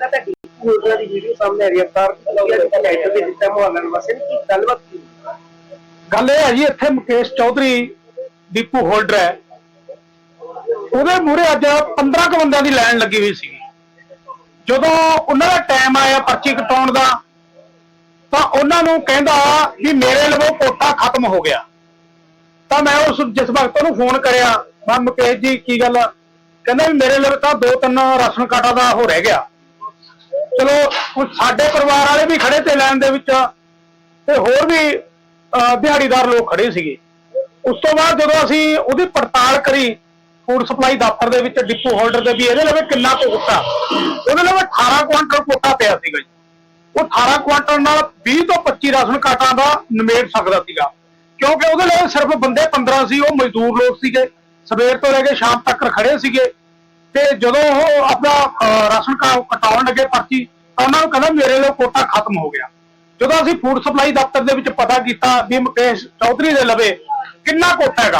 ਲਗਾਤਾਰ ਡੀਪੂ ਹੋਲਡਰਾਂ ਦੀ ਵੀਡੀਓ ਸਾਹਮਣੇ ਆ ਰਹੀ ਹੈ ਅਵਤਾਰ ਲਾਈਟਰ ਦੇ ਦਿੱਤਾ, ਮੁਹੱਲਾ ਨਿਵਾਸੀ ਨੇ ਕੀ ਗੱਲਬਾਤ ਕੀ ਗੱਲ ਇਹ ਹੈ ਜੀ, ਇੱਥੇ ਮੁਕੇਸ਼ ਚੌਧਰੀ ਦੀਪੂ ਹੋਲਡਰ ਹੈ। ਉਹਦੇ ਮੂਹਰੇ ਅੱਜ 15 ਕੁ ਬੰਦਿਆਂ ਦੀ ਲਾਈਨ ਲੱਗੀ ਹੋਈ ਸੀ ਜਦੋਂ ਉਹਨਾਂ ਦਾ ਟਾਈਮ ਆਇਆ ਪਰਚੀ ਕਟਾਉਣ ਦਾ, ਤਾਂ ਉਹਨਾਂ ਨੂੰ ਕਹਿੰਦਾ ਵੀ ਮੇਰੇ ਲਵੋ ਕੋਟਾ ਖਤਮ ਹੋ ਗਿਆ। ਤਾਂ ਮੈਂ ਉਸ ਜਿਸ ਵਕਤ ਉਹਨੂੰ ਫੋਨ ਕਰਿਆ, ਮੈਂ ਮੁਕੇਸ਼ ਜੀ, ਕੀ ਗੱਲ ਕਹਿੰਦਾ ਵੀ ਮੇਰੇ ਲਵੇ ਤਾਂ ਦੋ ਤਿੰਨ ਰਾਸ਼ਨ ਕਾਰਡਾਂ ਦਾ ਹੋ ਰਹਿ ਗਿਆ। ਚਲੋ, ਹੁਣ ਸਾਡੇ ਪਰਿਵਾਰ ਵਾਲੇ ਵੀ ਖੜੇ ਤੇ ਲੈਣ ਦੇ ਵਿੱਚ ਤੇ ਹੋਰ ਵੀ ਦਿਹਾੜੀਦਾਰ ਲੋਕ ਖੜੇ ਸੀਗੇ। ਉਸ ਤੋਂ ਬਾਅਦ ਜਦੋਂ ਅਸੀਂ ਉਹਦੀ ਪੜਤਾਲ ਕਰੀ ਫੂਡ ਸਪਲਾਈ ਦਫ਼ਤਰ ਦੇ ਵਿੱਚ ਡਿਪੂ ਹੋਲਡਰ ਦੇ ਵੀ, ਇਹਦੇ ਲਵੇ ਕਿੰਨਾ ਕੁ ਕੋਟਾ ਉਹਦੇ ਲਵੇ 18 ਕੁਇੰਟਲ ਕੋਟਾ ਪਿਆ ਸੀਗਾ ਜੀ। ਉਹ 18 ਕੁਇੰਟਲ ਨਾਲ 20 ਤੋਂ 25 ਰਾਸ਼ਨ ਕਾਟਾਂ ਦਾ ਨਿਮੇੜ ਸਕਦਾ ਸੀਗਾ। ਕਿਉਂਕਿ ਉਹਦੇ ਲਈ ਸਿਰਫ ਬੰਦੇ 15 ਸੀ, ਉਹ ਮਜ਼ਦੂਰ ਲੋਕ ਸੀਗੇ। ਸਵੇਰ ਤੋਂ ਲੈ ਕੇ ਸ਼ਾਮ ਤੱਕ ਖੜੇ ਸੀਗੇ। ਤੇ ਜਦੋਂ ਉਹ ਆਪਣਾ ਰਾਸ਼ਨ ਕਾਰਡ ਕਟਾਉਣ ਲੱਗੇ ਪਰਚੀ ਤਾਂ ਉਹਨਾਂ ਨੂੰ ਕਹਿੰਦਾ ਮੇਰੇ ਲਈ ਕੋਟਾ ਖਤਮ ਹੋ ਗਿਆ। ਜਦੋਂ ਅਸੀਂ ਫੂਡ ਸਪਲਾਈ ਦਫ਼ਤਰ ਦੇ ਵਿੱਚ ਪਤਾ ਕੀਤਾ ਵੀ ਮੁਕੇਸ਼ ਚੌਧਰੀ ਦੇ ਲਵੇ ਕਿੰਨਾ ਕੋਟਾ ਹੈਗਾ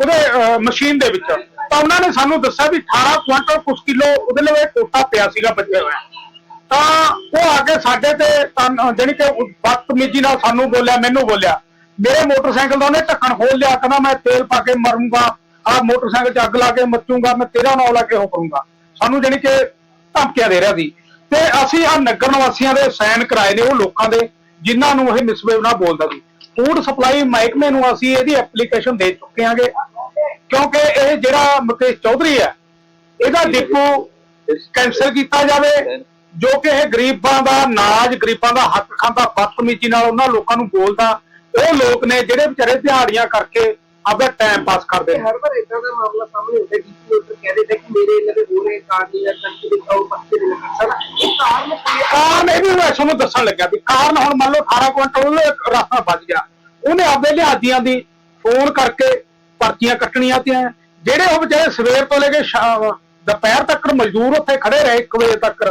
ਉਹਦੇ ਅਹ, ਮਸ਼ੀਨ ਦੇ ਵਿੱਚ ਤਾਂ ਉਹਨਾਂ ਨੇ ਸਾਨੂੰ ਦੱਸਿਆ ਵੀ 18 ਕੁਇੰਟਲ ਕੁਝ ਕਿਲੋ ਉਹਦੇ ਲਵੇ ਕੋਟਾ ਪਿਆ ਸੀਗਾ ਬਚਿਆ ਹੋਇਆ ਤਾਂ ਉਹ ਆ ਕੇ ਸਾਡੇ ਤੇ ਤਨ- ਜਾਣੀ ਕਿ ਬਦਤਮੀਜ਼ੀ ਨਾਲ ਸਾਨੂੰ ਬੋਲਿਆ ਮੈਨੂੰ ਬੋਲਿਆ। ਮੇਰੇ ਮੋਟਰਸਾਈਕਲ ਦਾ ਉਹਨੇ ਢੱਕਣ ਖੋਲ ਲਿਆ ਕਹਿੰਦਾ ਮੈਂ ਤੇਲ ਪਾ ਕੇ ਮਰੂੰਗਾ ਆ ਮੋਟਰਸਾਈਕਲ 'ਚ ਅੱਗ ਲਾ ਕੇ ਮੱਚੂੰਗਾ, ਮੈਂ ਤੇਰਾ ਨਾਂ ਲਾ ਕੇ ਹੋ ਕਰੂੰਗਾ। ਸਾਨੂੰ ਜਾਣੀ ਕਿ ਧਮਕੀਆਂ ਦੇ ਰਿਹਾ ਸੀ। ਤੇ ਅਸੀਂ ਆ ਨਗਰ ਨਿਵਾਸੀਆਂ ਦੇ ਸਾਈਨ ਕਰਾਏ ਨੇ ਉਹ ਲੋਕਾਂ ਦੇ, ਜਿਨ੍ਹਾਂ ਨੂੰ ਇਹ ਮਿਸਬੇਵ ਨਾਲ ਬੋਲਦਾ ਸੀ। ਫੂਡ ਸਪਲਾਈ ਮਹਿਕਮੇ ਨੂੰ ਅਸੀਂ ਇਹਦੀ ਐਪਲੀਕੇਸ਼ਨ ਦੇ ਚੁੱਕੇ ਹਾਂਗੇ। ਕਿਉਂਕਿ ਇਹ ਜਿਹੜਾ ਮੁਕੇਸ਼ ਚੌਧਰੀ ਹੈ, ਇਹਦਾ ਡਿਪੂ ਕੈਂਸਲ ਕੀਤਾ ਜਾਵੇ, ਜੋ ਕਿ ਇਹ ਗਰੀਬਾਂ ਦਾ ਨਾਜ ਗਰੀਬਾਂ ਦਾ ਹੱਕ ਖਾਂਦਾ ਬਦਤਮੀਜ਼ੀ ਨਾਲ ਉਹਨਾਂ ਲੋਕਾਂ ਨੂੰ ਬੋਲਦਾ। ਉਹ ਲੋਕ ਨੇ ਜਿਹੜੇ ਵਿਚਾਰੇ ਦਿਹਾੜੀਆਂ ਕਰਕੇ ਆਪਦਾ ਟਾਈਮ ਪਾਸ ਕਰਦੇ ਤੇ ਨੇ। ਹਰ ਵਾਰ ਇਦਾਂ ਦਾ ਮਾਮਲਾ ਸਾਹਮਣੇ ਹੁੰਦਾ ਡੀਪੂ ਹੋਲਡਰ ਕਹਿੰਦੇ ਨੇ ਕਿ ਮੇਰੇ ਲਵੇ ਹੋ ਰਹੇ ਕਾਰਨ ਜਾਂ ਕੰਟੀ ਦੇ ਕਾਉ ਪੱਤੇ ਦੇ ਲੱਗਾ ਸਾਰਾ ਇਹ ਕਾਰਨ ਕੀ ਕਾਰਨ ਇਹ ਵੀ ਮੈਂ ਤੁਹਾਨੂੰ ਦੱਸਣ ਲੱਗਿਆ ਵੀ ਕਾਰਨ ਹੁਣ ਮੰਨ ਲਓ 18 ਕੁਇੰਟਲ ਉਹਦੇ ਰਸਤਾ ਬਚ ਗਿਆ। ਉਹਨੇ ਆਪਦੇ ਲਿਹਾਜ਼ੀਆਂ ਦੀ ਫੋਨ ਕਰਕੇ ਪਰਚੀਆਂ ਕੱਟਣੀਆਂ ਤੀਆਂ ਜਿਹੜੇ ਉਹ ਵਿਚਾਰੇ ਸਵੇਰ ਤੋਂ ਲੈ ਕੇ ਸ਼ਾਮ ਦੁਪਹਿਰ ਤੱਕ ਮਜ਼ਦੂਰ ਉੱਥੇ ਖੜੇ ਰਹੇ 1 ਵਜੇ ਤੱਕ।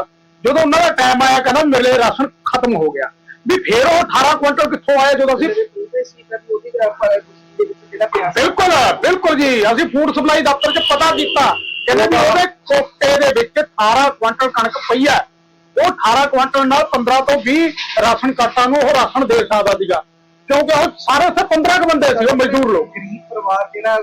ਜਦੋਂ ਉਹਨਾਂ ਦਾ ਟਾਈਮ ਆਇਆ ਕਹਿੰਦਾ ਮੇਰੇ ਰਾਸ਼ਨ ਖਤਮ ਹੋ ਗਿਆ। ਵੀ ਫੇਰ ਉਹ 18 ਕੁਇੰਟਲ ਕਿੱਥੋਂ ਆਇਆ ਜਦੋਂ ਅਸੀਂ ਸੀ ਸੀ। ਬਿਲਕੁਲ ਬਿਲਕੁਲ ਜੀ। ਅਸੀਂ ਫੂਡ ਸਪਲਾਈ ਦਫ਼ਤਰ 'ਚ ਪਤਾ ਕੀਤਾ। ਕਹਿੰਦੇ ਵੀ ਉਹਦੇ ਕੋਟੇ ਦੇ ਵਿੱਚ 18 ਕੁਇੰਟਲ ਕਣਕ ਪਈ ਹੈ। ਉਹ 18 ਕੁਇੰਟਲ ਨਾਲ 15 ਤੋਂ 20 ਰਾਸ਼ਨ ਕਾਰਡਾਂ ਨੂੰ ਉਹ ਰਾਸ਼ਨ ਦੇ ਸਕਦਾ ਸੀਗਾ। ਕਿਉਂਕਿ ਉਹ ਸਾਰੇ ਉੱਥੇ 15 ਕੁ ਬੰਦੇ ਸੀ ਉਹ ਮਜ਼ਦੂਰ ਲੋਕ। ਗਰੀਬ ਪਰਿਵਾਰ ਜਿਹੜਾ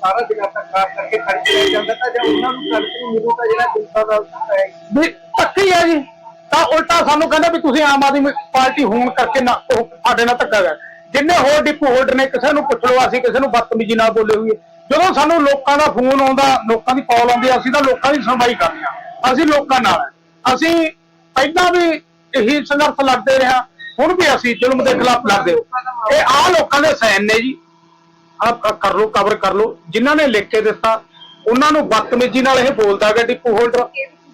ਸਾਰਾ ਦਿਨ ਖਰਾਬ ਕਰਕੇ ਖਰਚ ਜਾਂਦਾ ਤਾਂ ਜਾਂ ਉਹਨਾਂ ਨੂੰ ਕਣਕ ਨੂੰ ਮਿਲੂਗਾ ਜਿਹੜਾ ਦਿਲਦਾ ਦਾ ਹੈ ਵੀ ਧੱਕੇ ਆ ਜੀ। ਤਾਂ ਉਲਟਾ ਸਾਨੂੰ ਕਹਿੰਦਾ ਵੀ ਤੁਸੀਂ ਆਮ ਆਦਮੀ ਪਾਰਟੀ ਹੋਣ ਕਰਕੇ ਨਾ ਉਹ ਸਾਡੇ ਨਾਲ ਧੱਕਾ ਕਰ। ਜਿੰਨੇ ਹੋਰ ਡਿਪੂ ਹੋਲਡਰ ਨੇ ਕਿਸੇ ਨੂੰ ਪੁੱਛ ਲਓ, ਅਸੀਂ ਕਿਸੇ ਨੂੰ ਬਦਤਮੀਜ਼ੀ ਨਾਲ ਬੋਲੇ ਹੋਈਏ। ਜਦੋਂ ਸਾਨੂੰ ਲੋਕਾਂ ਦਾ ਫੋਨ ਆਉਂਦਾ, ਲੋਕਾਂ ਦੀ ਕਾਲ ਆਉਂਦੀ, ਅਸੀਂ ਤਾਂ ਲੋਕਾਂ ਦੀ ਸੁਣਵਾਈ ਕਰਦੇ ਆ। ਅਸੀਂ ਲੋਕਾਂ ਨਾਲ ਅਸੀਂ ਪਹਿਲਾਂ ਵੀ ਇਹੀ ਸੰਘਰਸ਼ ਲੜਦੇ ਰਿਹਾ ਹੁਣ ਵੀ ਅਸੀਂ ਜ਼ੁਲਮ ਦੇ ਖਿਲਾਫ ਲੜਦੇ ਹਾਂ। ਇਹ ਆ ਲੋਕਾਂ ਦੇ ਸੈਨ ਨੇ ਜੀ। ਆਪ ਕਰ ਲਓ ਕਵਰ ਕਰ ਲਓ। ਜਿਨ੍ਹਾਂ ਨੇ ਲਿਖ ਕੇ ਦਿੱਤਾ, ਉਹਨਾਂ ਨੂੰ ਬਦਤਮੀਜ਼ੀ ਨਾਲ ਇਹ ਬੋਲਦਾ ਗਿਆ ਡਿਪੂ ਹੋਲਡਰ।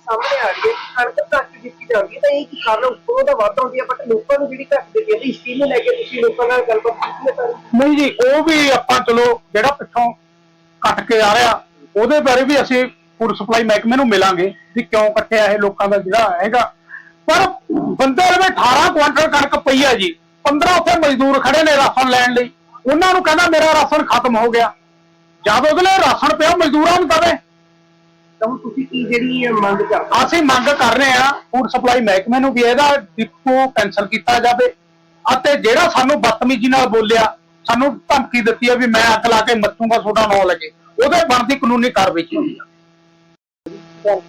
ਸਾਹਮਣੇ ਆ ਰਹੀ ਹੈ ਕਿ ਕਣਕ ਘੱਟ ਦਿੱਤੀ ਜਾਂਦੀ ਹੈ, ਤਾਂ ਇਹ ਕੀ ਕਾਰਨ ਉੱਪਰੋਂ ਦਾ ਵਾਧਾ ਹੁੰਦੀ ਹੈ ਬਟ ਲੋਕਾਂ ਨੂੰ ਜਿਹੜੀ ਘੱਟ ਦਿੱਤੀ ਜਾਂਦੀ ਇਸ ਚੀਜ਼ ਨੂੰ ਲੈ ਕੇ ਤੁਸੀਂ ਲੋਕਾਂ ਨਾਲ ਗੱਲਬਾਤ ਕੀਤੀ ਹੈ ਤਾਂ? ਨਹੀਂ ਜੀ, ਉਹ ਵੀ ਆਪਾਂ ਚਲੋ ਜਿਹੜਾ ਪਿੱਛੋਂ ਕੱਟ ਕੇ ਆ ਰਿਹਾ, ਉਹਦੇ ਬਾਰੇ ਵੀ ਅਸੀਂ ਫੂਡ ਸਪਲਾਈ ਮਹਿਕਮੇ ਨੂੰ ਮਿਲਾਂਗੇ ਵੀ ਕਿਉਂ ਕੱਟਿਆ ਇਹ ਲੋਕਾਂ ਦਾ ਜਿਹੜਾ ਹੈਗਾ। ਪਰ ਬੰਦੇ ਦੇ 18 ਕੁਆਂਟਲ ਕਣਕ ਪਈ ਹੈ ਜੀ 15 ਉੱਥੇ ਮਜ਼ਦੂਰ ਖੜੇ ਨੇ ਰਾਸ਼ਨ ਲੈਣ ਲਈ। ਉਹਨਾਂ ਨੂੰ ਕਹਿੰਦਾ ਮੇਰਾ ਰਾਸ਼ਨ ਖਤਮ ਹੋ ਗਿਆ। ਜਦ ਉਹਦੇ ਲਈ ਰਾਸ਼ਨ ਪਿਆ, ਮਜ਼ਦੂਰਾਂ ਨੂੰ ਕਵੇ ਤਾਂ ਹੁਣ ਤੁਸੀਂ ਕੀ ਜਿਹੜੀ ਇਹ ਮੰਗ ਕਰਦੇ ਅਸੀਂ ਮੰਗ ਕਰ ਰਹੇ ਹਾਂ ਫੂਡ ਸਪਲਾਈ ਮਹਿਕਮੇ ਨੂੰ ਵੀ ਇਹਦਾ ਡਿਪੂ ਕੈਨਸਲ ਕੀਤਾ ਜਾਵੇ। ਅਤੇ ਜਿਹੜਾ ਸਾਨੂੰ ਬਦਤਮੀਜ਼ੀ ਨਾਲ ਬੋਲਿਆ ਸਾਨੂੰ ਧਮਕੀ ਦਿੱਤੀ ਹੈ ਵੀ ਮੈਂ ਅੱਗ ਲਾ ਕੇ ਮੱਚੂਗਾ ਤੁਹਾਡਾ ਨਾਂ ਲੱਗੇ ਉਹਦੇ ਬਣਦੀ ਕਾਨੂੰਨੀ ਕਾਰਵਾਈ ਕੀਤੀ ਜਾਵੇ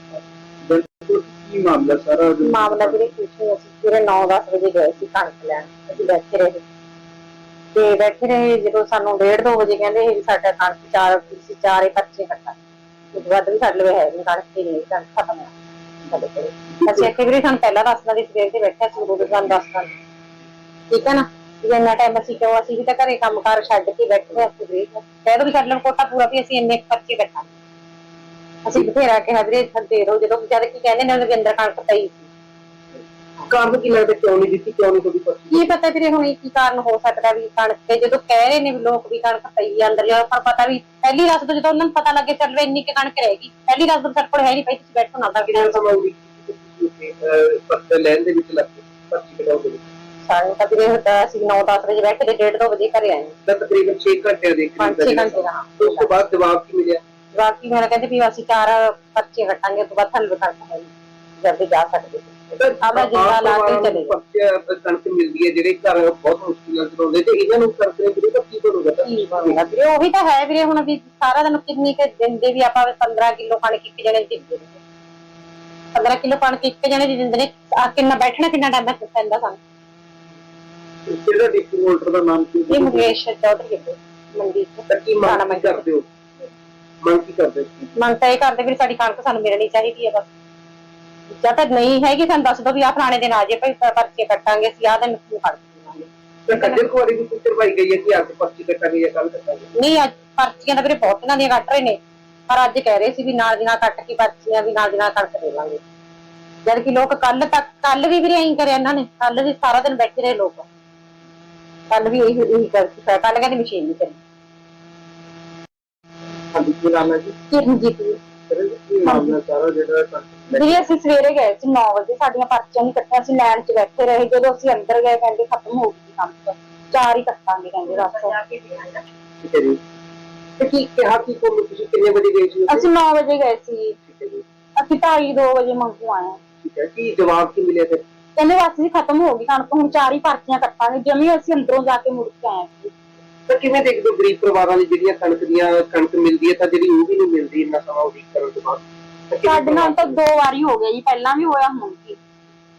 ਬਿਲਕੁਲ ਕੀ ਮਾਮਲਾ ਸਾਰਾ? ਮਾਮਲਾ ਵੀਰੇ ਨਹੀਂ ਅਸੀਂ ਪੂਰੇ 9-10 ਵਜੇ ਗਏ ਸੀ ਕਣਕ ਲੈਣ। ਅਸੀਂ ਬੈਠੇ ਰਹੇ। ਤੇ ਬੈਠੇ ਰਹੇ ਜਦੋਂ ਸਾਨੂੰ 1:30 ਵਜੇ ਕਹਿੰਦੇ ਵੀ ਸਾਡਾ ਕਣਕ ਚਾਰ ਸੀ ਚਾਰੇ ਪੱਚੇ ਕੱਟਾ ਉਸ ਤੋਂ ਬਾਅਦ ਵੀ ਸਾਡੇ ਲਈ ਹੈ ਨਹੀਂ ਕਣਕ ਨਹੀਂ ਕਣਕ ਖਤਮ ਹੈ। ਸਾਡੇ ਕੋਲ। ਅਸੀਂ ਇੱਥੇ ਵੀਰੇ ਸਾਨੂੰ ਪਹਿਲਾਂ ਦੱਸਣਾ ਦੀ ਸਵੇਰ ਤੇ ਬੈਠਿਆ ਸੀ, ਉਦੋਂ ਸਾਨੂੰ ਦੱਸਣਾ ਠੀਕ ਹੈ ਨਾ? ਵੀ ਇੰਨਾ ਟਾਈਮ ਅਸੀਂ ਕਿਉਂ, ਅਸੀਂ ਵੀ ਤਾਂ ਘਰੇ ਕੰਮਕਾਰ ਛੱਡ ਕੇ ਬੈਠੇ ਹਾਂ ਅਸੀਂ ਵੀਰੇ ਕਹਿ ਦੋ ਵੀ ਸਾਡੇ ਲਈ ਕੋਟਾ ਪੂਰਾ ਵੀ ਅਸੀਂ ਇੰਨੇ ਖਰਚੇ ਪੱਚੇ ਅਸੀਂ ਬਥੇਰਾ ਕਿਹਾ, ਵੀਰੇ ਦੇ ਦਿਓ, ਜਦੋਂ ਵਿਚਾਰੇ ਕੀ ਕਹਿੰਦੇ ਨੇ ਉਹਦੇ ਅੰਦਰ ਕਣਕ ਪਈ ਸੀ। ਕਾਰਨ ਕੀ ਲੱਗਦਾ ਕਿਉਂ ਨਹੀਂ ਦਿੱਤੀ ਕਿਉਂ ਨਹੀਂ ਕੋਈ ਪਰਚੀ ਕੀ ਪਤਾ ਵੀਰੇ ਹੁਣ ਕੀ ਕਾਰਨ ਹੋ ਸਕਦਾ ਵੀ ਕਣਕ ਤੇ ਜਦੋਂ ਕਹਿ ਰਹੇ ਨੇ ਵੀ ਲੋਕ ਵੀ ਕਣਕ ਪਈ ਆ ਅੰਦਰ ਜਾ ਪਰ ਪਤਾ ਵੀ ਪਹਿਲੀ ਰਾਤ ਤੋਂ ਜਦੋਂ ਉਹਨਾਂ ਨੂੰ ਪਤਾ ਲੱਗੇ ਚੱਲ ਵੀ ਇੰਨੀ ਕਿ ਕਣਕ ਰਹੇਗੀ ਪਹਿਲੀ ਰਾਤ ਤੋਂ ਸਾਡੇ ਕੋਲ ਹੈ ਨਹੀਂ ਪਈ ਤੁਸੀਂ ਬੈਠੋ ਨਾ ਦਾ ਕਿੰਨਾ ਸਮਾਂ ਗਿਆ ਪੱਤੇ ਲੈਣ ਦੇ ਵਿੱਚ ਲੱਗ ਪਰਚੀ ਕਟਾਉਣ ਦੇ ਵਿੱਚ? ਸਾਰੇ ਤਾਂ ਵੀਰੇ ਹੁੰਦਾ ਅਸੀਂ 9-10 ਵਜੇ ਬੈਠੇ ਤੇ 1:30 ਵਜੇ ਘਰੇ ਆਏ ਤਾਂ ਤਕਰੀਬਨ 6 ਘੰਟੇ ਦੇ ਪੰਜ ਛੇ ਘੰਟੇ ਦਾ। ਉਸ ਤੋਂ ਬਾਅਦ ਜਵਾਬ ਕੀ ਮਿਲਿਆ? ਬਾਕੀ ਮੈਨੂੰ ਕਹਿੰਦੇ ਵੀ ਅਸੀਂ ਚਾਰ ਪਰਚੇ ਕੱਟਾਂਗੇ ਉਸ ਤੋਂ ਬਾਅਦ ਥੱਲੇ ਕਣਕ ਹੈ ਜਲਦੀ ਜਾ ਸਕਦੇ। ਸੀ ਆਪਣਾ ਜਿੰਦਾ ਲਾ ਕੇ ਚਲੇ। ਗਏ ਪੱਕੇ ਕਣਕ ਮਿਲਦੀ ਹੈ ਜਿਹੜੇ ਘਰ ਬਹੁਤ ਮੁਸ਼ਕਿਲ ਨਾਲ ਚਲਾਉਂਦੇ ਤੇ ਇਹਨਾਂ ਨੂੰ ਕਣਕ ਦੇ ਵੀਰੇ ਤਾਂ ਕੀ ਬਣੂਗਾ ਤਾਂ ਕੀ ਬਣੂਗਾ ਵੀਰੇ ਉਹੀ ਤਾਂ ਹੈ ਵੀਰੇ ਹੁਣ ਵੀ ਸਾਰਾ ਦਿਨ ਕਿੰਨੀ ਕੁ ਦਿੰਦੇ ਵੀ ਆਪਾਂ 15 ਕਿਲੋ ਕਣਕ ਇੱਕ ਜਣੇ ਦੀ ਦਿੰਦੇ ਨੇ। 15 ਕਿਲੋ ਕਣਕ ਇੱਕ ਜਣੇ ਦੀ ਦਿੰਦੇ ਨੇ। ਆ ਕਿੰਨਾ ਬੈਠਣਾ ਕਿੰਨਾ ਟਾਈਮ ਪੈਂਦਾ ਸਾਨੂੰ? ਜਿਹੜਾ ਡਿਪੂ ਹੋਲਡਰ ਦਾ ਨਾਮ ਕੀ ਇਹ ਮੁਕੇਸ਼ ਚੌਧਰੀ ਦੇ ਮੰਡੀ ਚ ਤਾਂ ਕੀ ਦਾਣਾ ਮੰਗ ਮੰਡੀ ਕਰਦੇ ਹੋ? ਮੰਗ ਕੀ ਕਰਦੇ ਹੋ? ਮੰਗ ਤਾਂ ਇਹ ਕਰਦੇ ਵੀ ਸਾਡੀ ਕਣਕ ਸਾਨੂੰ ਮਿਲਣੀ ਚਾਹੀਦੀ ਹੈ ਬਸ। ਜਾਂ ਤਾਂ ਨਹੀਂ ਹੈਗੀ ਸਾਨੂੰ ਦੱਸ ਦਿਓ ਵੀ ਆਹ ਪੁਰਾਣੇ ਦਿਨ ਆ ਜੇ ਭਾਈ ਪ- ਪਰਚੇ ਕੱਟਾਂਗੇ ਅਸੀਂ ਆਹ ਦਿਨ ਨੂੰ ਕੱਟ ਦੇਵਾਂਗੇ ਤਾਂ ਕੱਜਰ ਕੁਆਰੀ ਦੀ ਕੁੱਤਰ ਪਾਈ ਗਈ ਹੈ ਕਿ ਅੱਜ ਪਰਚੀ ਕੱਟਾਂਗੇ ਜਾਂ ਕੱਲ ਕੱਟਾਂਗੇ? ਨਹੀਂ ਅੱਜ ਪਰਚੀਆਂ ਤਾਂ ਵੀਰੇ ਬਹੁਤ ਇਹਨਾਂ ਦੀਆਂ ਕੱਟ ਰਹੇ ਨੇ ਪਰ ਅੱਜ ਕਹਿ ਰਹੇ ਸੀ ਵੀ ਨਾਲ ਦੀ ਨਾਲ ਕੱਟ ਕੇ ਪਰਚੀਆਂ ਵੀ ਨਾਲ ਦੀ ਨਾਲ ਕੱਟ ਦੇਵਾਂਗੇ ਜਦ ਕਿ ਲੋਕ ਕੱਲ ਤੱਕ ਕੱਲ ਵੀ ਵੀਰੇ ਐਂ ਕਰਿਆ ਇਹਨਾਂ ਨੇ ਕੱਲ ਵੀ ਸਾਰਾ ਦਿਨ ਬੈਠੇ ਰਹੇ ਲੋਕ। ਕੱਲ ਵੀ ਇਹੀ ਇਹੀ ਕਰ ਕੱਲ ਕਹਿੰਦੇ ਮਸ਼ੀਨ ਨਹੀਂ ਚੱਲੀ। ਹਾਂਜੀ ਕੀ ਨਾਮ ਹੈ ਜੀ? ਕਿਰਨਜੀਤ ਜੀ। ਸਰ ਕੀ ਨਾਮ ਹੈ ਸਾਰਾ ਜਿਹੜਾ ਕਣਕ ਵੀਰੇ ਅਸੀਂ ਸਵੇਰੇ ਗਏ ਸੀ 9 ਵਜੇ ਸਾਡੀਆਂ ਪਰਚੀਆਂ ਨਹੀਂ ਕੱਟੀਆਂ ਸੀ ਲਾਈਨ 'ਚ ਬੈਠੇ ਰਹੇ ਜਦੋਂ ਅਸੀਂ ਅੰਦਰ ਗਏ ਕਹਿੰਦੇ ਖਤਮ ਹੋ ਗਈ ਕੰਮ ਚਾਰ ਹੀ ਕੱਟਾਂਗੇ ਕਹਿੰਦੇ ਬਸ ਠੀਕ ਹੈ ਜੀ। ਤੇ ਕੀ ਕਿਹਾ ਕੀ ਕੋਲ ਤੁਸੀਂ ਕਿੰਨੇ ਵਜੇ ਗਏ ਸੀ? ਉੱਥੇ? ਅਸੀਂ 9 ਵਜੇ ਗਏ ਸੀ। ਅਸੀਂ 2:30 2 ਵਜੇ ਮੰਗੂ ਆਏ ਹਾਂ। ਠੀਕ ਹੈ ਕੀ ਜਵਾਬ ਕੀ ਮਿਲਿਆ ਫਿਰ? ਕਹਿੰਦੇ ਬਸ ਜੀ ਖਤਮ ਹੋ ਗਈ ਕਣਕ ਹੁਣ ਚਾਰ ਹੀ ਪਰਚੀਆਂ ਕੱਟਾਂਗੇ ਜਮੀ ਅਸੀਂ ਅੰਦਰੋਂ ਜਾ ਕੇ ਮੁੜ ਕੇ ਆਏ ਸੀ ਤਾਂ ਕਿਵੇਂ ਦੇਖਦੇ ਹੋ ਗਰੀਬ ਪਰਿਵਾਰਾਂ ਦੀ ਜਿਹੜੀਆਂ ਕਣਕ ਦੀਆਂ ਕਣਕ ਮਿਲਦੀ ਹੈ ਤਾਂ ਜਿਹੜੀ ਉਹ ਵੀ ਨਹੀਂ ਮਿਲਦੀ ਇੰਨਾ ਸਮਾਂ ਉਡੀਕ ਕਰਨ ਤੋਂ ਬਾਅਦ? ਸਾਡੇ ਨਾਲ ਤਾਂ ਦੋ ਵਾਰੀ ਹੋ ਗਿਆ ਜੀ ਪਹਿਲਾਂ ਵੀ ਹੋਇਆ ਹੁਣ ਵੀ।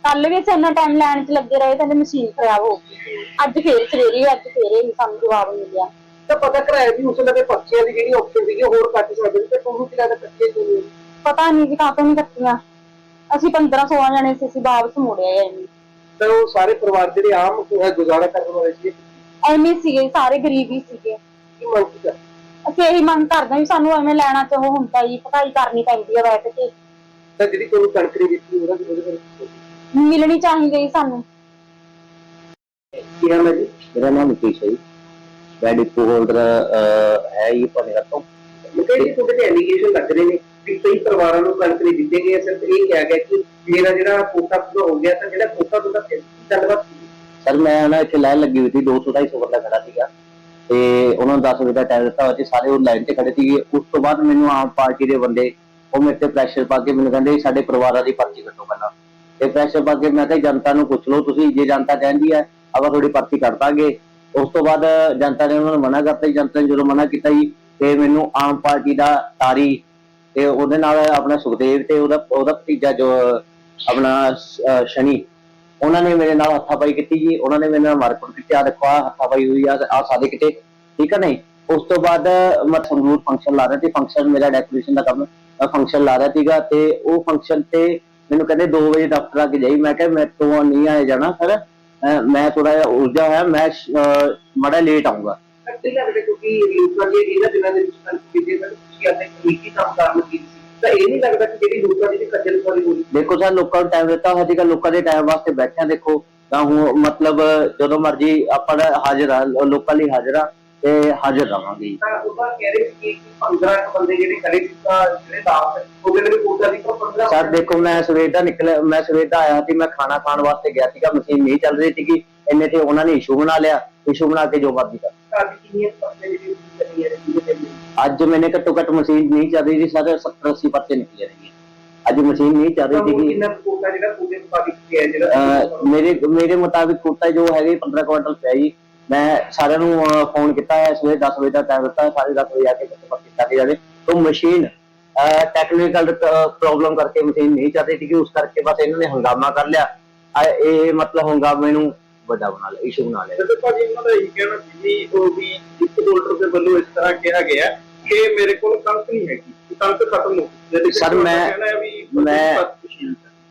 ਕੱਲ ਵੀ ਅਸੀਂ ਇੰਨਾ ਟਾਈਮ ਲਾਈਨ 'ਚ ਲੱਗੇ ਰਹੇ ਕਹਿੰਦੇ ਮਸ਼ੀਨ ਖਰਾਬ ਹੋ ਗਈ ਅੱਜ ਫੇਰ ਸਵੇਰੇ ਅੱਜ ਫੇਰ ਇਹ ਸਾਨੂੰ ਜਵਾਬ ਮਿਲਿਆ ਤਾਂ ਪਤਾ ਕਰਾਇਆ ਵੀ ਉਸ ਵੇਲੇ ਪਰਚੀਆਂ ਦੀ ਜਿਹੜੀ ਆਪਸ਼ਨ ਸੀਗੀ ਹੋਰ ਕੱਟ ਸਕਦੇ ਸੀ ਤੇ ਤੁਹਾਨੂੰ ਕੀ ਲੱਗਦਾ ਕੱਟੇ ਕਿਉਂ ਨਹੀਂ? ਪਤਾ ਨਹੀਂ ਜੀ ਕਾਹਤੋਂ ਨਹੀਂ ਕੱਟੀਆਂ ਅਸੀਂ 15 16 ਜਣੇ ਸੀ ਅਸੀਂ ਵਾਪਸ ਮੁੜਿਆ ਐਵੇਂ ਤਾਂ ਉਹ ਸਾਰੇ ਪਰਿਵਾਰ ਜਿਹੜੇ ਆਮ ਗੁਜ਼ਾਰਾ ਕਰਨ ਵਾਲੇ ਸੀ। ਐਵੇਂ ਸੀਗੇ ਸਾਰੇ ਗਰੀਬ ਹੀ ਸੀਗੇ। ਕੀ ਮੰਗ ਕੀ ਕਰਦੇ? ਅਸੀਂ ਇਹੀ ਮੰਗ ਕਰਦੇ ਹਾਂ ਵੀ ਸਾਨੂੰ ਐਵੇਂ ਲੈਣਾ ਤੇ ਉਹ ਹੁੰਦਾ ਜੀ ਭਕਾਈ ਕਰਨੀ ਪੈਂਦੀ ਹੈ ਬੈਠ ਕੇ। ਤਾਂ ਜਿਹੜੀ ਤੁਹਾਨੂੰ ਕਣਕ ਦਿੱਤੀ ਉਹਦਾ ਉਹਦੇ ਬਾਰੇ ਦੱਸੋ। ਮਿਲਣੀ ਚਾਹੀਦੀ ਹੈ ਸਾਨੂੰ। ਕੀ ਨਾਮ ਹੈ ਜੀ? ਮੇਰਾ ਨਾਮ ਮੁਕੇਸ਼ ਹੈ ਜੀ। ਮੈਂ ਹੋਲਡਰ ਹੈ ਇਹ ਭੰਗੜਾ ਤੋਂ ਮੁਕੇਸ਼ ਜੀ ਤੇ allegation ਲੱਗ ਰਹੇ ਨੇ ਕਿ ਕਈ ਪਰਿਵਾਰਾਂ ਨੂੰ ਕਣਕ ਦਿੱਤੇ ਗਏ ਸਿਰਫ ਇਹ ਕਿਹਾ ਗਿਆ ਕਿ ਮੇਰਾ ਜਿਹੜਾ ਕੋਟਾ ਪੂਰਾ ਹੋ ਗਿਆ ਤਾਂ ਜਿਹੜਾ ਕੋਟਾ ਤੁਹਾਡਾ ਫਿਰ ਗੱਲਬਾਤ ਹੋਈ। ਸਰ ਮੈਂ ਨਾ ਇੱਥੇ ਲਾਈਨ ਲੱਗੀ ਹੋਈ ਸੀ 200 250 ਖੜਾ ਸੀਗਾ। ਤੇ ਉਹਨਾਂ ਨੂੰ 10 ਵਜੇ ਦਾ ਟਾਈਮ ਦਿੱਤਾ ਹੋਇਆ ਸੀ। ਸਾਰੇ ਉਹ ਲਾਈਨ ਤੇ ਖੜੇ ਸੀਗੇ। ਉਸ ਤੋਂ ਬਾਅਦ ਮੈਨੂੰ ਆਮ ਪਾਰਟੀ ਦੇ ਬੰਦੇ, ਉਹ ਮੇਰੇ ਤੇ ਪ੍ਰੈਸ਼ਰ ਪਾ ਕੇ ਮੈਨੂੰ ਕਹਿੰਦੇ, ਸਾਡੇ ਪਰਿਵਾਰਾਂ ਦੀ ਪਰਚੀ ਕੱਟੋ ਪਹਿਲਾਂ। ਤੇ ਪ੍ਰੈਸ਼ਰ ਪਾ ਕੇ ਮੈਂ ਕਿਹਾ, ਜਨਤਾ ਨੂੰ ਪੁੱਛ ਲਓ, ਤੁਸੀਂ ਜੇ ਜਨਤਾ ਕਹਿੰਦੀ ਹੈ, ਆਪਾਂ ਤੁਹਾਡੀ ਪਰਚੀ ਕੱਟ ਦਾਂਗੇ। ਉਸ ਤੋਂ ਬਾਅਦ ਜਨਤਾ ਨੇ ਉਹਨਾਂ ਨੂੰ ਮਨਾ ਕਰਤਾ ਜਨਤਾ ਨੇ ਜਦੋਂ ਮਨਾ ਕੀਤਾ ਜੀ, ਤੇ ਮੈਨੂੰ ਆਮ ਪਾਰਟੀ ਦਾ ਤਾਰੀ ਤੇ ਉਹਦੇ ਨਾਲ ਆਪਣਾ ਸੁਖਦੇਵ ਤੇ ਉਹਦਾ ਉਹਦਾ ਭਤੀਜਾ ਜੋ, ਆਪਣਾ ਸ਼ਨੀ ਉਹਨਾਂ ਨੇ ਮੇਰੇ ਨਾਲ ਹੱਥਾਪਾਈ ਕੀਤੀ ਜੀ ਉਹਨਾਂ ਨੇ ਮੇਰੇ ਨਾਲ ਮਾਰਕੁੱਟ ਕੀਤੀ ਆ ਦੇਖੋ ਆ ਹੱਥਾਪਾਈ ਹੋਈ ਆ ਆ ਸਾਡੇ ਕਿਤੇ ਠੀਕ ਹੈ ਨਹੀਂ? ਉਸ ਤੋਂ ਬਾਅਦ ਮੈਂ ਸੰਗਰੂਰ ਫੰਕਸ਼ਨ ਲਾ ਰਿਹਾ ਸੀ ਫੰਕਸ਼ਨ ਮੇਰਾ ਡੈਕੋਰੇਸ਼ਨ ਦਾ ਕੰਮ ਫੰਕਸ਼ਨ ਲਾ ਰਿਹਾ ਸੀਗਾ ਤੇ ਉਹ ਫੰਕਸ਼ਨ ਤੇ ਮੈਨੂੰ ਕਹਿੰਦੇ 2 ਵਜੇ ਦਫ਼ਤਰ ਆ ਕੇ ਜਾਈ ਮੈਂ ਕਿਹਾ ਮੈਂ ਤੋਂ ਨਹੀਂ ਆਇਆ ਜਾਣਾ ਸਰ ਮੈਂ ਥੋੜਾ ਜਿਹਾ ਉਲਝਾ ਹੋਇਆ ਮੈਂ ਅਹ, ਮਾੜਾ ਲੇਟ ਆਉਂਗਾ ਕਿਉਂਕਿ ਲੋਕਾਂ ਦੀ ਇਹਨਾਂ ਦਿਨਾਂ ਦੇ ਵਿੱਚ ਕਣਕ ਕਿਤੇ ਤੁਸੀਂ ਆਪਣੇ ਤਕਨੀਕੀ ਕੰਮ ਕਰਨ ਲੱਗੀ? ਤਾਂ ਇਹ ਨਹੀਂ ਲੱਗਦਾ ਕਿ ਜਿਹੜੀ ਲੋਕਾਂ ਦੀ ਕੱਜਲ ਖੋਰੀ ਹੋਈ ਦੇਖੋ ਸਰ ਲੋਕਾਂ ਨੂੰ ਟਾਈਮ ਦਿੱਤਾ ਹੋਇਆ ਸੀਗਾ ਲੋਕਾਂ ਦੇ ਟਾਈਮ ਵਾਸਤੇ ਬੈਠੇ ਹਾਂ ਦੇਖੋ ਤਾਂ ਹੁਣ ਮਤਲਬ ਜਦੋਂ ਮਰਜ਼ੀ ਆਪਾਂ ਹਾਜ਼ਰ ਆ ਲੋਕਾਂ ਲਈ ਹਾਜ਼ਰ ਆ ਤੇ ਹਾਜ਼ਰ ਰਵਾਂਗੇ। ਤਾਂ ਉਹਦਾ ਕਹਿ ਰਹੇ ਸੀ ਕਿ 15 ਕੁ ਬੰਦੇ ਜਿਹੜੇ ਤਾਂ ਜਿਹੜੇ ਦਾਸ ਉਹ ਕਹਿੰਦੇ ਵੀ ਕੋਟਾ ਦੀ 15 ਸਰ ਦੇਖੋ ਮੈਂ ਸਵੇਰ ਦਾ ਨਿਕਲਿਆ ਮੈਂ ਸਵੇਰ ਦਾ ਆਇਆ ਸੀ ਮੈਂ ਖਾਣਾ ਖਾਣ ਵਾਸਤੇ ਗਿਆ ਸੀਗਾ ਮਸ਼ੀਨ ਨਹੀਂ ਚੱਲ ਰਹੀ ਸੀਗੀ ਇੰਨੇ ਤੇ ਉਹਨਾਂ ਨੇ ਇਸ਼ੂ ਬਣਾ ਲਿਆ ਇਸ਼ੂ ਬਣਾ ਕੇ ਜੋ ਮਰਜ਼ੀ ਕਰ ਕਿੰਨੀਆਂ ਪਰਚੇ ਜਿਹੜੀ ਅੱਜ ਮੈਨੇ ਘੱਟੋ ਘੱਟ ਮਸ਼ੀਨ ਨਹੀਂ ਚੱਲ ਰਹੀ ਸੀ ਸਰ 70 80 ਪਰਚੇ ਨਿਕਲੇ ਨੇ ਅੱਜ ਮਸ਼ੀਨ ਨਹੀਂ ਚੱਲ ਰਹੀ ਕਿੰਨਾ ਕੋਟਾ ਜਿਹੜਾ ਪੂਰੇ ਮੁਤਾਬਿਕ ਪਿਆ ਜਿਹੜਾ ਮੇਰੇ ਮੇਰੇ ਮੁਤਾਬਿਕ ਕੁੱਤਾ ਜੋ ਹੈਗੇ 15 ਕੁਇੰਟਲ ਪਿਆ ਜੀ। ਮੈਂ ਸਾਰਿਆਂ ਨੂੰ ਫੋਨ ਕੀਤਾ ਹੈ ਸਵੇਰੇ 10 ਵਜੇ ਦਾ ਟਾਈਮ ਦਿੱਤਾ ਸਾਰੇ 10 ਵਜੇ ਆ ਕੇ ਕਿਤੇ ਪੱਕੀ ਕਰਕੇ ਜਾਵੇ। ਤੋਂ ਮਸ਼ੀਨ ਟੈਕਨੀਕਲ ਪ੍ਰੋਬਲਮ ਕਰਕੇ ਮਸ਼ੀਨ ਨਹੀਂ ਚੱਲ ਰਹੀ ਸੀ ਉਸ ਕਰਕੇ ਬਸ ਇਹਨਾਂ ਨੇ ਹੰਗਾਮਾ ਕਰ ਲਿਆ। ਇਹ ਮਤਲਬ ਹੰਗਾਮੇ ਨੂੰ ਵੱਡਾ ਬਣਾ ਲਿਆ ਇਸ਼ੂ ਬਣਾ ਲਿਆ। ਜਦੋਂ ਭਾਜੀ ਇਹਨਾਂ ਦਾ ਇਹ ਕਹਿਣਾ ਸੀ ਵੀ ਉਹ ਵੀ ਇੱਕ ਡਾਲਰ ਦੇ ਵੱਲੋਂ ਇਸ ਤਰ੍ਹਾਂ ਕਿਹਾ ਗਿਆ ਕਿ ਮੇਰੇ ਕੋਲ ਕਣਕ ਨਹੀਂ ਹੈਗੀ ਕਣਕ ਖਤਮ ਹੋ ਗਈ। Sir, ਮੈਂ- ਮੈਂ-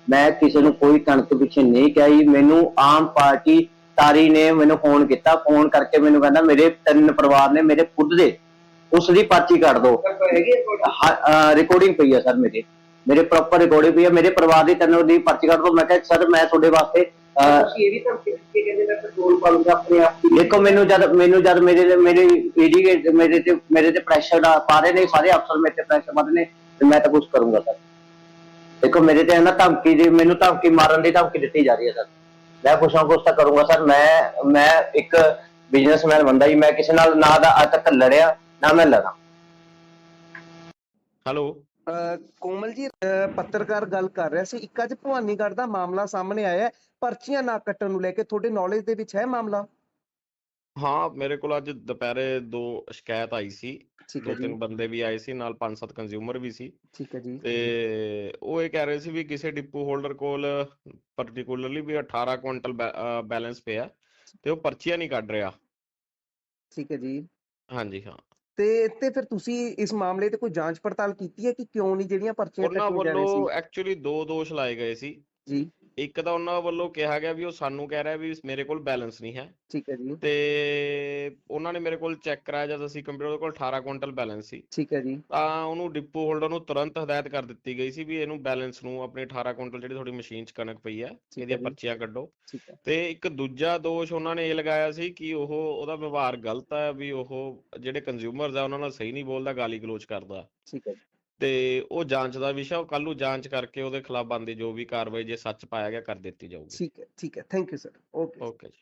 ਮੈਂ ਕਿਸੇ ਨੂੰ ਕੋਈ ਕਣਕ ਪਿੱਛੇ ਨਹੀਂ ਕਿਹਾ ਜੀ। ਮੈਨੂੰ ਆਮ ਪਾਰਟੀ ਤਾਰੀ ਨੇ ਮੈਨੂੰ ਫੋਨ ਕੀਤਾ। ਫੋਨ ਕਰਕੇ ਮੈਨੂੰ ਕਹਿੰਦਾ ਮੇਰੇ ਤਿੰਨ ਪਰਿਵਾਰ ਨੇ ਮੇਰੇ ਖੁਦ ਦੇ ਉਸ ਦੀ ਪਰਚੀ ਕੱਢ ਤੁਹਾਡੀ? ਰਿਕਾਰਡਿੰਗ ਪਈ ਆ ਸਰ ਮੇਰੇ। ਮੇਰੇ ਪ੍ਰੋਪਰ ਰਿਕਾਰਡਿੰਗ ਪਈ ਆ ਮੇਰੇ ਪਰਿਵਾਰ ਦੀ ਤਿੰਨ ਦੀ ਪਰਚੀ ਕੱਢ ਦਿਓ ਮੈਂ ਕਿਹਾ ਸਰ ਮੈਂ ਤੁਹਾਡੇ ਵਾਸਤੇ ਤੁਸੀਂ ਇਹ ਵੀ ਤਾਂ ਕਿ ਕਹਿੰਦੇ ਮੈਂ ਪੈਟਰੋਲ ਪਾਉਂਗਾ ਆਪਣੇ ਆਪ ਦੀ। ਦੇਖੋ ਮੈਨੂੰ ਜਦ ਮੈਨੂੰ ਜਦ ਮੇਰੇ ਤੇ- ਮੇਰੇ ਈਡੀ ਮੇਰੇ ਤੇ ਮੇਰੇ ਤੇ ਪ੍ਰੈਸ਼ਰ ਆ ਪਾ ਰਹੇ ਨੇ ਸਾਰੇ ਅਫਸਰ ਮੇਰੇ ਤੇ ਪ੍ਰੈਸ਼ਰ ਪਾ ਰਹੇ ਨੇ ਤੇ ਮੈਂ ਤਾਂ ਕੁਝ ਕਰੂੰਗਾ ਸਰ। ਦੇਖੋ ਮੇਰੇ ਤੇ ਨਾ ਧਮਕੀ ਦੀ ਮੈਨੂੰ ਧਮਕੀ ਮਾਰਨ ਦੀ ਧਮਕੀ ਦਿੱਤੀ ਜਾ ਰਹੀ ਹੈ ਸਰ। ਮੈਂ ਕੁਛ ਨਾ ਕੁਛ ਤਾਂ ਕਰੂੰਗਾ ਸਰ। ਮੈਂ ਮੈਂ ਇੱਕ ਬਿਜ਼ਨਸਮੈਨ ਬੰਦਾ ਜੀ। ਮੈਂ ਕਿਸੇ ਨਾਲ ਨਾ ਦਾ ਅੱਜ ਤੱਕ ਲੜਿਆ ਨਾ ਮੈਂ ਲੜਾਂ। ਹੈਲੋ ਕੋਮਲ ਜੀ ਪੱਤਰਕਾਰ ਗੱਲ ਕਰ ਰਿਹਾ ਸੀ। ਇੱਕ ਅੱਜ ਭਵਾਨੀਗੜ੍ਹ ਦਾ ਮਾਮਲਾ ਸਾਹਮਣੇ ਆਇਆ ਪਰਚੀਆਂ ਨਾ ਕੱਟਣ ਨੂੰ ਲੈ ਕੇ ਤੁਹਾਡੇ ਨੌਲੇਜ ਦੇ ਵਿੱਚ ਹੈ ਮਾਮਲਾ? ਹਾਂ ਮੇਰੇ ਕੋਲ ਅੱਜ ਦੁਪਹਿਰੇ ਦੋ ਸ਼ਿਕਾਇਤ ਆਈ ਸੀ। ਦੋ ਤਿੰਨ ਬੰਦੇ ਵੀ ਆਏ ਸੀ ਨਾਲ ਪੰਜ ਸੱਤ ਕੰਜ਼ਿਊਮਰ ਵੀ ਸੀ। ਠੀਕ ਹੈ ਜੀ। ਤੇ ਉਹ ਇਹ ਕਹਿ ਰਹੇ ਸੀ ਵੀ ਕਿਸੇ ਡਿਪੂ ਹੋਲਡਰ ਕੋਲ ਪਾਰਟਿਕੂਲਰਲੀ ਵੀ 18 ਕੁਇੰਟਲ ਬੈਲੈਂਸ ਪਿਆ ਤੇ ਉਹ ਪਰਚੀਆਂ ਨਹੀਂ ਕੱਢ ਰਿਹਾ। ਠੀਕ ਹੈ ਜੀ। ਹਾਂਜੀ ਹਾਂ। ਤੇ ਤੇ ਫਿਰ ਤੁਸੀਂ ਇਸ ਮਾਮਲੇ ਤੇ ਕੋਈ ਜਾਂਚ ਪੜਤਾਲ ਕੀਤੀ ਹੈ ਕਿ ਕਿਉਂ ਨਹੀਂ ਜਿਹੜੀਆਂ ਪਰਚੀਆਂ ਉਹਨਾਂ ਕੱਟੀਆਂ ਜਾ ਰਹੀਆਂ ਵੱਲੋਂ ਐਕਚੁਅਲੀ ਦੋ ਦੋਸ਼ ਲਾਏ ਗਏ ਸੀ। ਜੀ। ਇੱਕ ਤਾਂ ਉਹਨਾਂ ਵੱਲੋਂ ਕਿਹਾ ਗਿਆ ਵੀ ਉਹ ਸਾਨੂੰ ਕਹਿ ਰਿਹਾ ਵੀ ਮੇਰੇ ਕੋਲ ਬੈਲੈਂਸ ਨਹੀਂ ਹੈ। ਠੀਕ ਹੈ ਜੀ। ਤੇ ਉਹਨਾਂ ਨੇ ਮੇਰੇ ਕੋਲ ਚੈੱਕ ਕਰਾਇਆ ਜਦ ਅਸੀਂ ਕੰਪਿਊਟਰ ਕੋਲ 18 ਕੁਇੰਟਲ ਬੈਲੈਂਸ ਸੀ। ਠੀਕ ਹੈ ਜੀ। ਤਾਂ ਉਹਨੂੰ ਡਿਪੂ ਹੋਲਡਰ ਨੂੰ ਤੁਰੰਤ ਹਦਾਇਤ ਕਰ ਦਿੱਤੀ ਗਈ ਸੀ ਵੀ ਇਹਨੂੰ ਬੈਲੈਂਸ ਨੂੰ ਆਪਣੇ 18 ਕੁਇੰਟਲ ਜਿਹੜੀ ਤੁਹਾਡੀ ਮਸ਼ੀਨ 'ਚ ਕਣਕ ਪਈ ਹੈ ਇਹਦੀਆਂ। ਪਰਚੀਆਂ ਕੱਢੋ। ਠੀਕ ਹੈ। ਤੇ ਇੱਕ ਦੂਜਾ ਦੋਸ਼ ਉਹਨਾਂ ਨੇ ਇਹ ਲਗਾਇਆ ਸੀ ਕਿ ਉਹ ਉਹਦਾ ਵਿਵਹਾਰ ਗਲਤ ਹੈ ਵੀ ਉਹ ਜਿਹੜੇ ਕੰਜ਼ਿਊਮਰਸ ਆ ਉਹਨਾਂ ਨਾਲ ਸਹੀ ਨਹੀਂ ਬੋਲਦਾ ਗਾਲੀ ਗਲੋਚ ਕਰਦਾ। ਠੀਕ ਹੈ ਜੀ। ਤੇ ਉਹ ਜਾਂਚ ਦਾ ਵਿਸ਼ਾ ਉਹ ਕੱਲ ਨੂੰ ਜਾਂਚ ਕਰਕੇ ਉਹਦੇ ਖਿਲਾਫ ਬਣਦੀ ਜੋ ਵੀ ਕਾਰਵਾਈ ਜੇ ਸੱਚ ਪਾਇਆ ਗਿਆ ਕਰ ਦਿੱਤੀ ਜਾਊਗੀ। ਠੀਕ ਹੈ ਠੀਕ ਹੈ। Thank you sir okay okay ji.